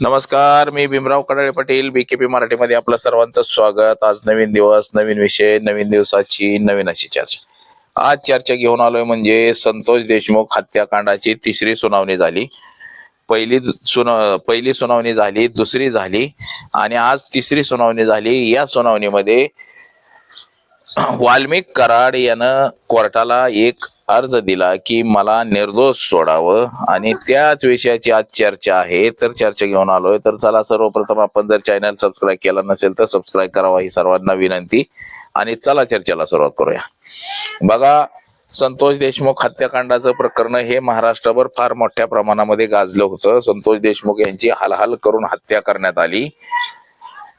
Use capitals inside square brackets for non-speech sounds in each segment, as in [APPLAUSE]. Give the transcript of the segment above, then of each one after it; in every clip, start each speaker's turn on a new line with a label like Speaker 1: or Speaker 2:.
Speaker 1: नमस्कार मी भीमराव कडाळे पाटील बीकेपी मराठीमध्ये आपलं सर्वांचं स्वागत. आज नवीन दिवस नवीन विषय नवीन दिवसाची नवीन अशी चर्चा. आज चर्चा घेऊन आलोय म्हणजे संतोष देशमुख हत्याकांडाची तिसरी सुनावणी झाली. पहिली सुना पहिली सुनावणी झाली दुसरी झाली आणि आज तिसरी सुनावणी झाली. या सुनावणीमध्ये [CLEARS THROAT] वाल्मिक कराड यानं कोर्टाला एक अर्ज दिला की मला निर्दोष सोडावं. आणि त्याच विषयाची आज चर्चा आहे. तर चर्चा घेऊन आलोय. तर चला सर्वप्रथम आपण जर चॅनल सबस्क्राईब केला नसेल तर सबस्क्राईब करावा ही सर्वांना विनंती. आणि चला चर्चेला सुरुवात करूया. बघा संतोष देशमुख हत्याकांडाचं प्रकरण हे महाराष्ट्रभर फार मोठ्या प्रमाणामध्ये गाजलं होतं. संतोष देशमुख यांची हालहाल करून हत्या करण्यात आली.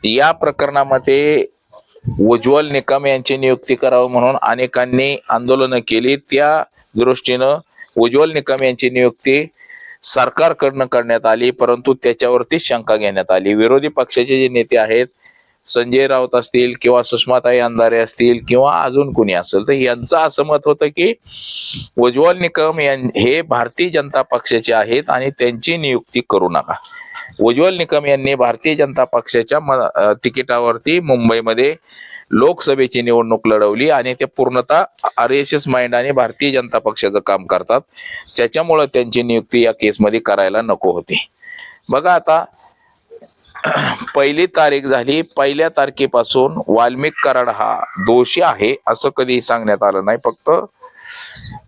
Speaker 1: या प्रकरणामध्ये उज्ज्वल निकम यांची नियुक्ती करावं म्हणून अनेकांनी आंदोलनं केली. त्या दृष्टीनं उज्ज्वल निकम यांची नियुक्ती सरकारकडनं करण्यात आली परंतु त्याच्यावरती शंका घेण्यात आली. विरोधी पक्षाचे जे नेते आहेत संजय राऊत असतील किंवा सुषमाताई अंधारे असतील किंवा अजून कुणी असेल तर यांचं असं मत होतं की उज्ज्वल निकम यां हे भारतीय जनता पक्षाचे आहेत आणि त्यांची नियुक्ती करू नका. उज्ज्वल निकम यांनी भारतीय जनता पक्षाच्या म- तिकिटावरती मुंबईमध्ये लोकसभेची निवडणूक लढवली आणि ते पूर्णतः आर एस एस माइंड आणि भारतीय जनता पक्षाचं काम करतात. त्याच्यामुळं त्यांची नियुक्ती या केसमध्ये करायला नको होती. बघा आता पहिली तारीख झाली पहिल्या तारखेपासून वाल्मिक कराड हा दोषी आहे असं कधीही सांगण्यात आलं नाही. फक्त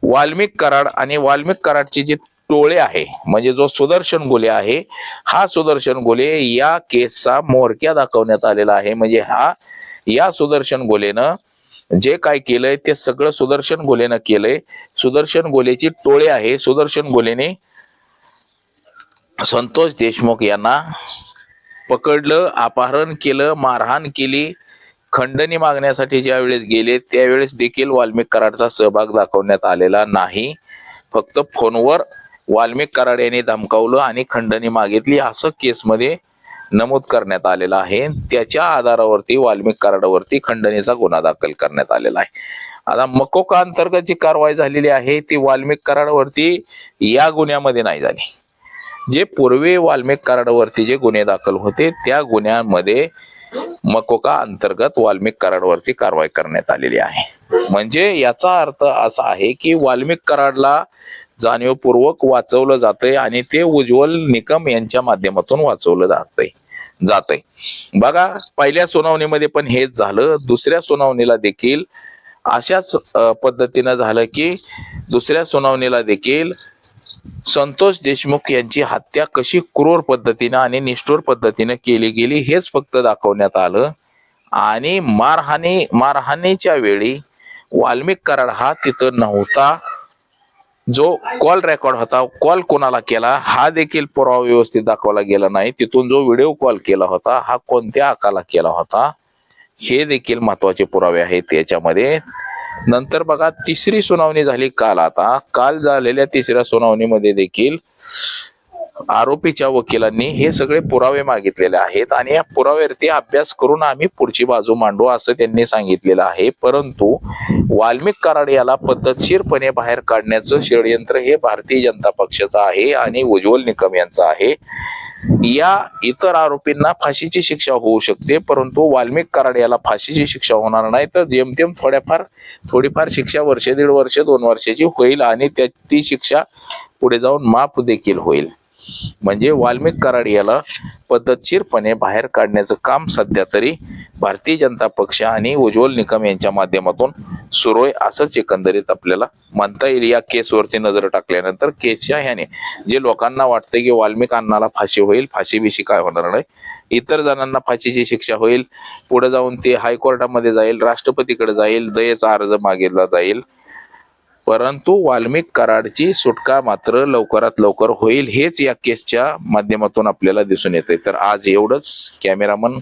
Speaker 1: वाल्मिक कराड आणि वाल्मिक कराडची जी टोळे आहे म्हणजे जो सुदर्शन गोले आहे हा सुदर्शन गोले या केसचा मोरक्या दाखवण्यात आलेला आहे. म्हणजे हा या सुदर्शन गोलेनं जे काय केलंय ते सगळं सुदर्शन गोलेनं केलंय. सुदर्शन गोलेची टोळे आहे. सुदर्शन गोलेने संतोष देशमुख यांना पकडलं अपहरण केलं मारहाण केली. खंडणी मागण्यासाठी ज्या वेळेस गेले त्यावेळेस देखील वाल्मिक कराडचा सहभाग दाखवण्यात आलेला नाही. फक्त फोनवर वाल्मिक कराड यांनी धमकावलं आणि खंडणी मागितली. असं केसमध्ये नमूद करण्यात आलेलं आहे. त्याच्या आधारावरती वाल्मिक कराडावरती खंडणीचा गुन्हा दाखल करण्यात आलेला आहे. आता मकोका अंतर्गत जी कारवाई झालेली आहे ती वाल्मिक कराडावरती या गुन्ह्यामध्ये नाही झाली. जे पूर्वी वाल्मिक कराडवरती जे गुन्हे दाखल होते त्या गुन्ह्यांमध्ये मकोका अंतर्गत वाल्मिक कराडवरती कारवाई करण्यात आलेली आहे. म्हणजे याचा अर्थ असा आहे की वाल्मिक कराडला जाणीवपूर्वक वाचवलं जातंय आणि ते उज्ज्वल निकम यांच्या माध्यमातून वाचवलं जातंय जातंय. बघा पहिल्या सुनावणीमध्ये पण हेच झालं. दुसऱ्या सुनावणीला देखील अशाच पद्धतीनं झालं की दुसऱ्या सुनावणीला देखील संतोष देशमुख यांची हत्या कशी क्रूर पद्धतीनं आणि निष्ठुर पद्धतीनं केली गेली हेच फक्त दाखवण्यात आलं. आणि मारहाणी मारहाणीच्या वेळी वाल्मिक कराड हा तिथं नव्हता. जो कॉल रेकॉर्ड होता कॉल कोणाला केला हा देखील पुरावा व्यवस्थित दाखवला गेला नाही. तिथून जो व्हिडिओ कॉल केला होता हा कोणत्या आकाला केला होता? हे देखील महत्त्वाचे पुरावे आहेत याच्यामध्ये. नंतर बघा तिसरी सुनावणी झाली काल आता. काल झालेल्या तिसऱ्या सुनावणीमध्ये देखील आरोपीच्या वकिलांनी हे सगळे पुरावे मागितलेले आहेत आणि या पुराव्यावरती अभ्यास करून आम्ही पुढची बाजू मांडू असं त्यांनी सांगितलेलं आहे. परंतु वाल्मिक कराड याला पद्धतशीरपणे बाहेर काढण्याचं षडयंत्र हे भारतीय जनता पक्षाचं आहे आणि उज्ज्वल निकम यांचं आहे. या इतर आरोपींना फाशीची शिक्षा होऊ शकते परंतु वाल्मिक कराड याला फाशीची शिक्षा होणार नाही. तर जेमतेम थोड्याफार थोडीफार शिक्षा वर्ष दीड वर्ष दोन वर्षाची होईल आणि त्या ती शिक्षा पुढे जाऊन माफ देखील होईल. म्हणजे वाल्मिक कराड याला पद्धतशीरपणे बाहेर काढण्याचं काम सध्या तरी भारतीय जनता पक्ष आणि उज्ज्वल निकम यांच्या माध्यमातून सुरू आहे. असंच एकंदरीत आपल्याला म्हणता येईल. या केसवरती नजर टाकल्यानंतर केसच्या ह्याने जे लोकांना वाटतं की वाल्मिक अण्णाला फाशी होईल फाशी बिशी काय होणार नाही. इतर जणांना फाशीची शिक्षा होईल. पुढे जाऊन ते हायकोर्टामध्ये जाईल राष्ट्रपतीकडे जाईल दयेचा अर्ज मागितला जाईल. परंतु वाल्मिक कराडची सुटका मात्र लवकरात लवकर होईल हेच या केसच्या माध्यमातून आपल्याला दिसून येते तर आज एवढंच. कॅमेरामन